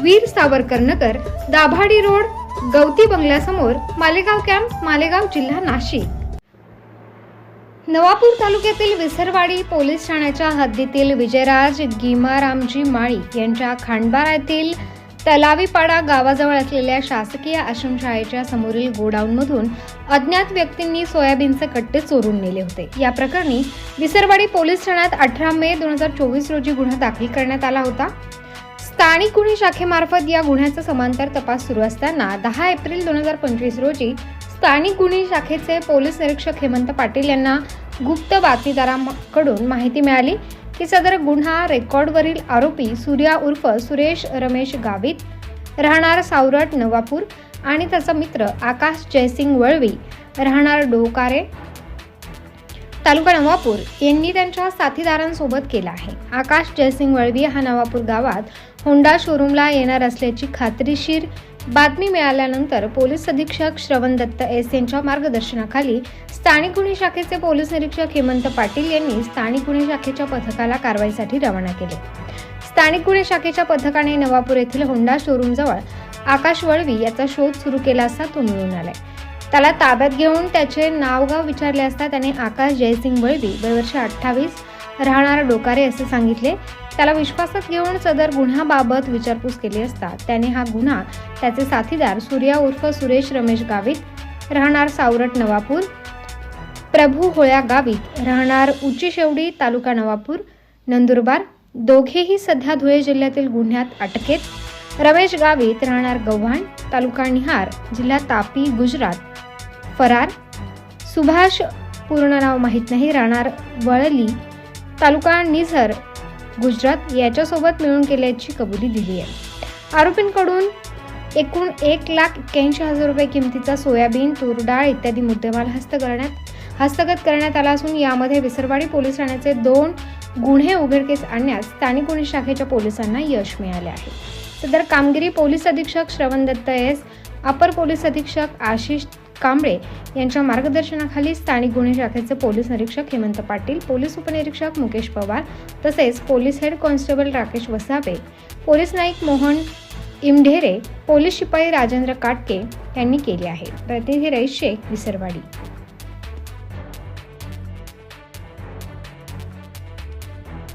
Veer Savarkar Nagar Dabhadi road गवती बंगल्यासमोर Malegaon camp Malegaon जिल्हा नाशिक. नवापूर तालुक्यातील विसरवाडी पोलीस ठाण्याच्या हद्दीतील विजयराज गीमारामजी माळी यांच्या खांडबारा येथील तलावीपाडा गावाजवळ असलेल्या शासकीय आश्रमशाळेच्या समोरील गोडाऊनमधून अज्ञात व्यक्तींनी सोयाबीनचे कट्टे चोरून नेले होते. या प्रकरणी विसरवाडी पोलीस ठाण्यात अठरा मे दोन हजार चोवीस रोजी गुन्हा दाखल करण्यात आला होता. स्थानिक गुन्हे शाखेमार्फत या गुन्ह्याचा समांतर तपास सुरू असताना दहा एप्रिल दोन हजार पंचवीस रोजी स्थानिक गुन्हे शाखेचे पोलीस निरीक्षक हेमंत पाटील यांना गुप्त बातमीदारांकडून माहिती मिळाली. की सदर गुन्हा रेकॉर्डवरील आरोपी सूर्या उर्फ सुरेश रमेश गावित राहणार सावरट नवापूर आणि त्याचा मित्र आकाश जयसिंग वळवी राहणार डोकारे तालुका नवापूर यांनी त्यांच्या साथीदारांसोबत केला आहे. आकाश जयसिंग वळवी हा नवापूर गावात होंडा शोरूमला येणार असल्याची खात्रीशीर बातमी मिळाल्यानंतर पोलीस अधीक्षक श्रवण दत्त एस यांच्या मार्गदर्शनाखाली स्थानिक गुन्हे शाखेचे पोलीस निरीक्षक हेमंत पाटील यांनी स्थानिक गुन्हे शाखेच्या पथकाला कारवाईसाठी रवाना केले. स्थानिक गुन्हे शाखेच्या पथकाने नवापूर येथील होंडा शोरूमजवळ आकाश वळवी याचा शोध सुरू केला असता तो मिळून आलाय. त्याला ताब्यात घेऊन त्याचे नावगाव विचारले असता त्याने आकाश जयसिंग वळवी वयवर्ष अठ्ठावीस राहणार डोकारे असे सांगितले. त्याला विश्वासात घेऊन सदर गुन्ह्याबाबत विचारपूस केली असता त्याने हा गुन्हा त्याचे साथीदार सूर्या उर्फ सुरेश रमेश गावित राहणार सावरट नवापूर प्रभू होळ्या गावित राहणार उच्ची शेवडी तालुका नवापूर नंदुरबार दोघेही सध्या धुळे जिल्ह्यातील गुन्ह्यात अटकेत. रमेश गावित राहणार गव्हाण तालुका निहार जिल्हा तापी गुजरात. फरार? सुभाष पूर्ण नाव माहीत नाही. राहणार वळली तालुका निझर गुजरात. याच्यासोबत मिळून केल्याची कबुली दिली आहे. आरोपींकडून एकूण एक लाख एक्क्याऐंशी हजार रुपये किमतीचा सोयाबीन तूर डाळ इत्यादी मुद्देमाल हस्त करण्यात हस्तगत करण्यात आला असून यामध्ये विसरवाडी पोलीस ठाण्याचे दोन गुन्हे उघडकीस आणण्यास स्थानिक गुन्हे शाखेच्या पोलिसांना यश मिळाले आहे. सदर कामगिरी पोलीस अधीक्षक श्रवण दत्त एस अपर पोलीस अधीक्षक आशिष कांबळे यांच्या मार्गदर्शनाखाली स्थानिक गुन्हे शाखेचे पोलीस निरीक्षक हेमंत पाटील पोलीस उपनिरीक्षक मुकेश पवार तसेच police head constable Rakesh Vasave police Naik Mohan Imdhere police शिपाई राजेंद्र काटके यांनी केले आहे. प्रतिनिधी रईस शेख विसरवाडी.